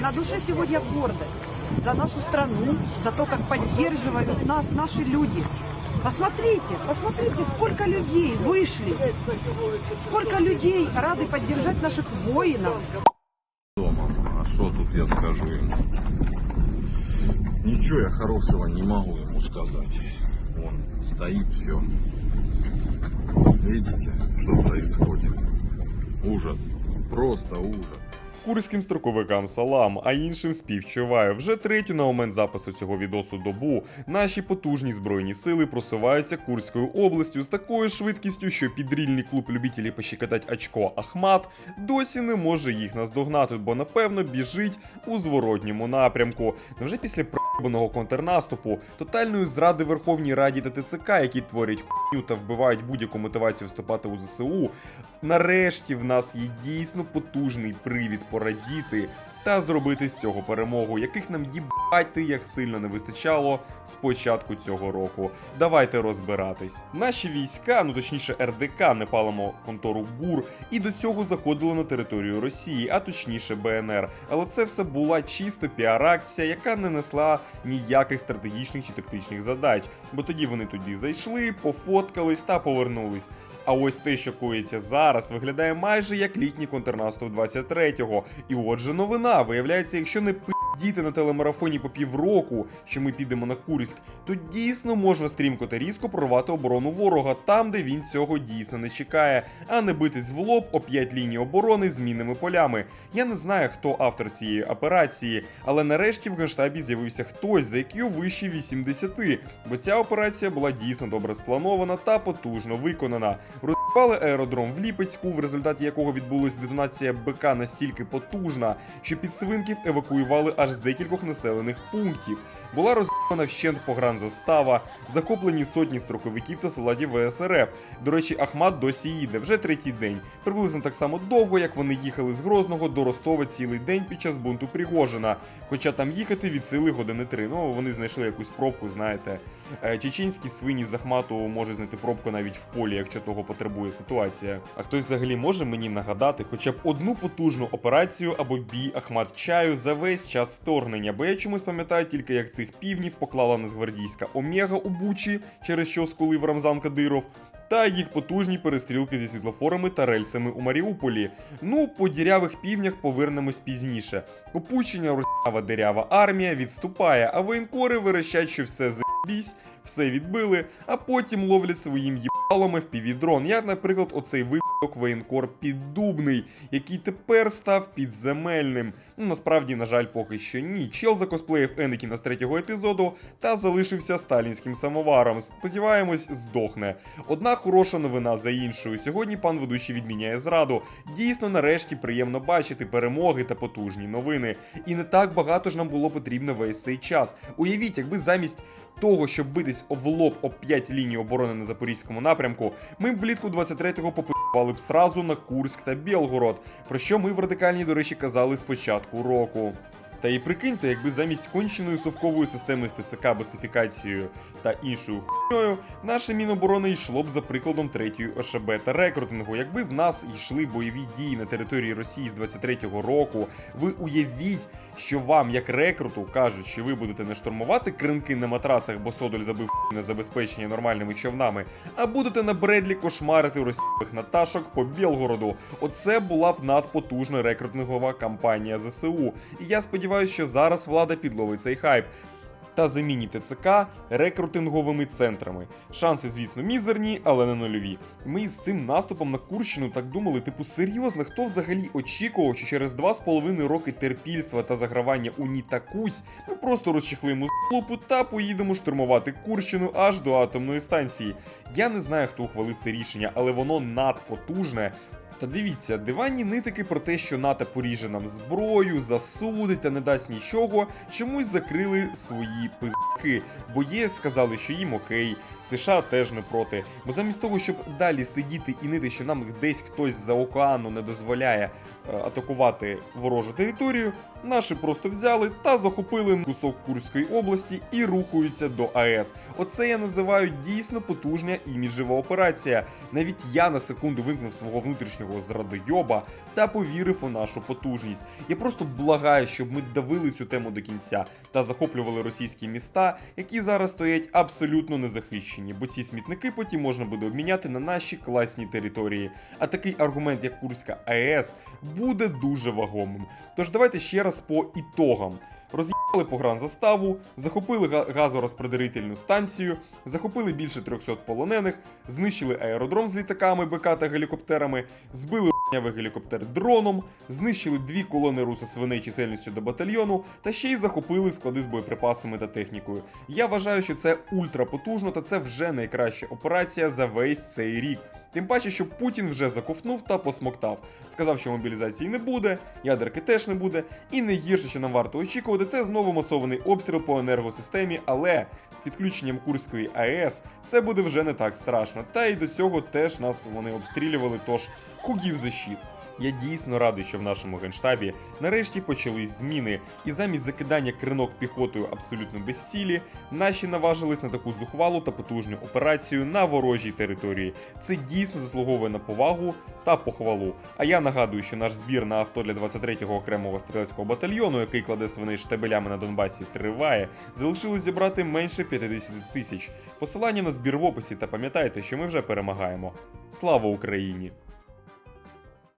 На душе сегодня гордость за нашу страну, за то, как поддерживают нас наши люди. Посмотрите, посмотрите, сколько людей вышли, сколько людей рады поддержать наших воинов. дома. А что тут я скажу ему? Ничего я хорошего не могу ему сказать. Он стоит все. Видите, что происходит? Ужас. Просто ужас. Курським строковикам салам, а іншим співчуваю. Вже третю на момент запису цього відосу добу наші потужні збройні сили просуваються Курською областю з такою швидкістю, що підрільний клуб любителів пощекотать очко Ахмат досі не може їх наздогнати, бо напевно біжить у зворотньому напрямку. Невже після проєбаного контрнаступу, тотальної зради Верховній Раді та ТСК, які творять хуйню та вбивають будь-яку мотивацію вступати у ЗСУ, нарешті в нас є дійсно потужний привід порадіти та зробити з цього перемогу, яких нам їбати як сильно не вистачало з початку цього року. Давайте розбиратись. Наші війська, ну точніше РДК, не палимо контору ГУР, і до цього заходили на територію Росії, а точніше БНР. Але це все була чисто піар-акція, яка не несла ніяких стратегічних чи тактичних задач, бо тоді вони туди зайшли, пофоткались та повернулись. А ось те, що коїться зараз, виглядає майже як літній контрнаступ 23-го. І отже, новина виявляється, якщо не пиздіти на телемарафоні по півроку, що ми підемо на Курськ, то дійсно можна стрімко та різко прорвати оборону ворога там, де він цього дійсно не чекає, а не битись в лоб о 5 ліній оборони з мінними полями. Я не знаю, хто автор цієї операції, але нарешті в генштабі з'явився хтось за IQ вище 80, бо ця операція була дійсно добре спланована та потужно виконана. Розпали аеродром в Ліпецьку, в результаті якого відбулася детонація БК настільки потужна, що підсвинків евакуювали аж з декількох населених пунктів. Була розбана вщент погранзастава, захоплені сотні строковиків та солдатів ВСРФ. До речі, Ахмат досі їде вже третій день. Приблизно так само довго, як вони їхали з Грозного до Ростова цілий день під час бунту Пригожина. Хоча там їхати від сили години три. Ну вони знайшли якусь пробку, знаєте. Е, Чеченські свині з Ахмату можуть знайти пробку навіть в полі, якщо того потребує ситуація. А хтось взагалі може мені нагадати хоча б одну потужну операцію або бій Ахмат Чаю за весь час вторгнення, бо я чомусь пам'ятаю тільки як цих півнів поклала нацгвардійська Омега у Бучі, через що скулив Рамзан Кадиров. Та їх потужні перестрілки зі світлофорами та рельсами у Маріуполі. Ну, по дірявих півнях повернемось пізніше. Опущення росява дирява армія відступає, а воєнкори вирощать, що все заєбісь, все відбили, а потім ловлять своїм їбалом FPV-дрон. Як, наприклад, оцей випадок воєнкор піддубний, який тепер став підземельним. Ну, насправді, на жаль, поки що ні. Чел закосплеїв Енекіна з третього епізоду та залишився сталінським самоваром. Сподіваємось, здохне. Одна хороша новина за іншою. Сьогодні пан ведучий відміняє зраду. Дійсно, нарешті приємно бачити перемоги та потужні новини. І не так багато ж нам було потрібно весь цей час. Уявіть, якби замість того, щоб битись в лоб об 5 ліній оборони на запорізькому напрямку, ми б влітку 23-го попивали б сразу на Курськ та Білгород, про що ми в радикальній, до речі, казали з початку року. Та і прикиньте, якби замість конченої совкової системи з ТЦК босифікацією та іншою хуйньою, наше Міноборони йшло б за прикладом третьої ОШБ та рекрутингу. Якби в нас йшли бойові дії на території Росії з 23-го року, ви уявіть, що вам, як рекруту, кажуть, що ви будете не штурмувати кринки на матрасах, бо Содоль забив на забезпечення нормальними човнами, а будете на Бредлі кошмарити російських наташок по Білгороду. Оце була б надпотужна рекрутингова кампанія ЗСУ. І я сподіваюся, що зараз влада підловить цей хайп. Та замінить ТЦК рекрутинговими центрами. Шанси, звісно, мізерні, але не нульові. Ми з цим наступом на Курщину так думали, типу, серйозно, хто взагалі очікував, що через 2,5 роки терпільства та загравання у Нітакусь ми просто розчехлимо з та поїдемо штурмувати Курщину аж до атомної станції. Я не знаю, хто ухвалив це рішення, але воно надпотужне. Та дивіться, диванні нитики про те, що НАТО поріже нам зброю, засудить та не дасть нічого, чомусь закрили свої пизки. Бо ЄС сказали, що їм окей, США теж не проти. Бо замість того, щоб далі сидіти і нити, що нам десь хтось за океану не дозволяє е, атакувати ворожу територію, наші просто взяли та захопили кусок Курської області і рухаються до АЕС. Оце я називаю дійсно потужна іміджева операція. Навіть я на секунду вимкнув свого внутрішнього цього зрадойоба та повірив у нашу потужність. Я просто благаю, щоб ми давили цю тему до кінця та захоплювали російські міста, які зараз стоять абсолютно незахищені, бо ці смітники потім можна буде обміняти на наші класні території. А такий аргумент, як Курська АЕС, буде дуже вагомим. Тож давайте ще раз по ітогам. Роз'їхали погранзаставу, захопили га- газорозпределительну станцію, захопили більше 300 полонених, знищили аеродром з літаками, БК та гелікоптерами, збили ***нявий гелікоптер дроном, знищили дві колони русосвиней чисельністю до батальйону та ще й захопили склади з боєприпасами та технікою. Я вважаю, що це ультрапотужно та це вже найкраща операція за весь цей рік. Тим паче, що Путін вже заковтнув та посмоктав. Сказав, що мобілізації не буде, ядерки теж не буде, і найгірше, що нам варто очікувати, це знову масований обстріл по енергосистемі, але з підключенням Курської АЕС це буде вже не так страшно. Та й до цього теж нас вони обстрілювали, тож хугів за щит. Я дійсно радий, що в нашому генштабі нарешті почались зміни, і замість закидання кринок піхотою абсолютно без цілі, наші наважились на таку зухвалу та потужну операцію на ворожій території. Це дійсно заслуговує на повагу та похвалу. А я нагадую, що наш збір на авто для 23-го окремого стрілецького батальйону, який кладе свиней штабелями на Донбасі, триває. Залишилось зібрати менше 50 тисяч. Посилання на збір в описі та пам'ятайте, що ми вже перемагаємо. Слава Україні!